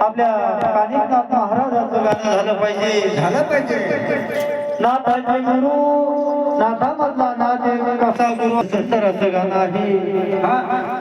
आपल्या कानिकनाथ महाराजाचं गाणं झालं पाहिजे. झालं पाहिजे. नाथाचे गुरु नाथामधला नाथ कसा गुरु? सुंदर असं गाणं आहे.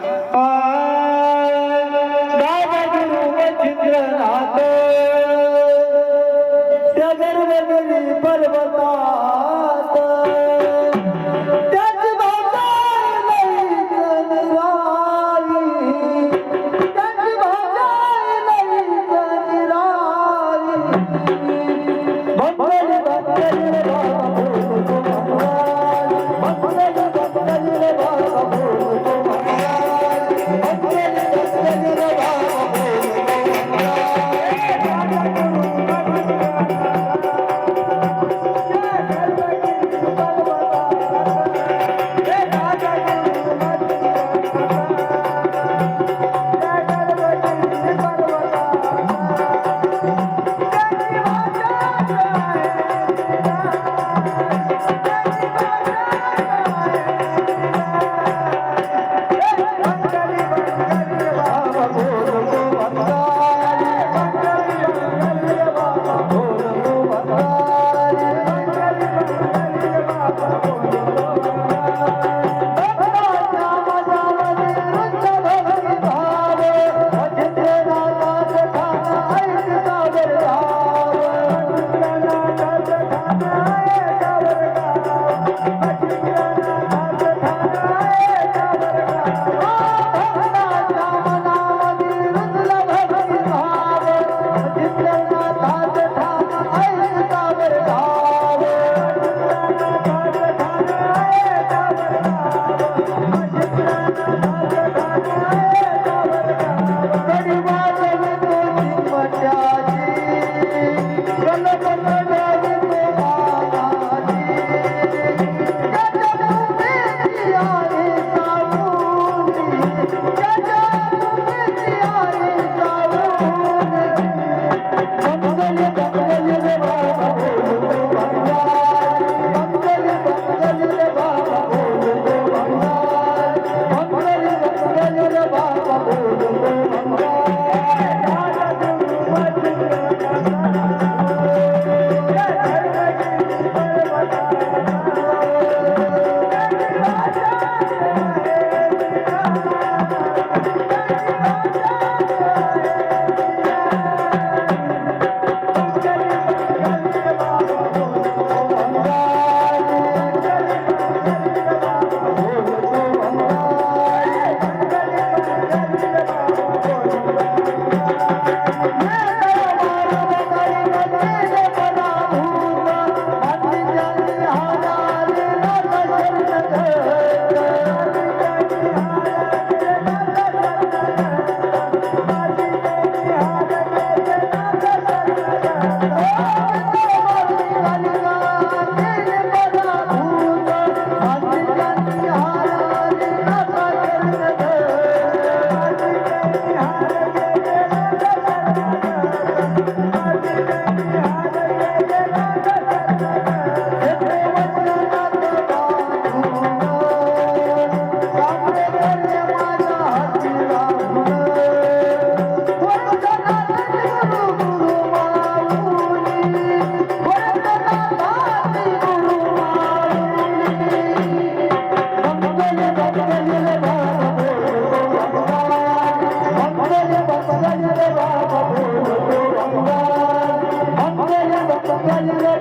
रे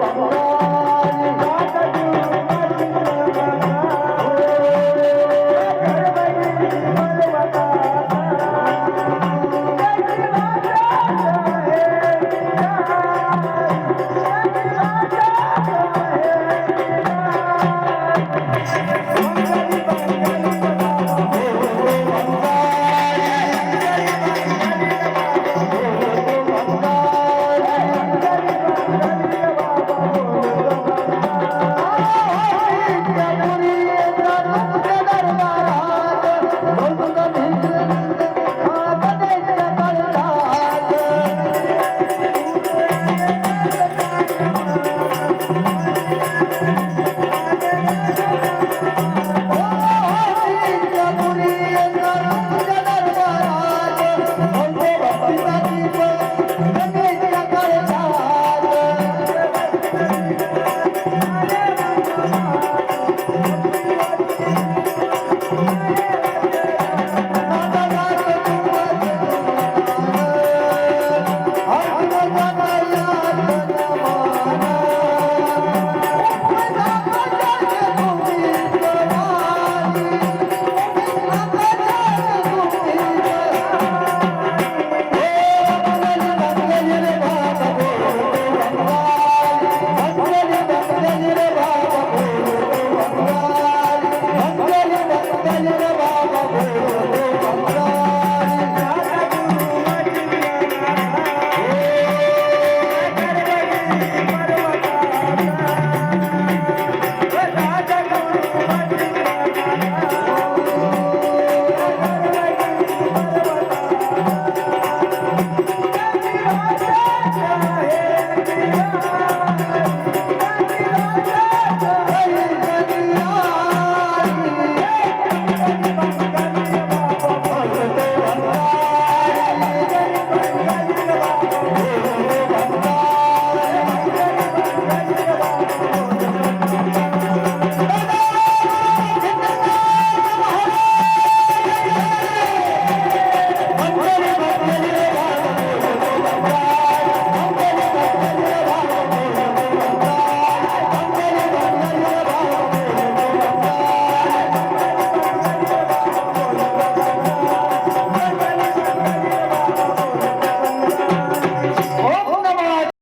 बाबा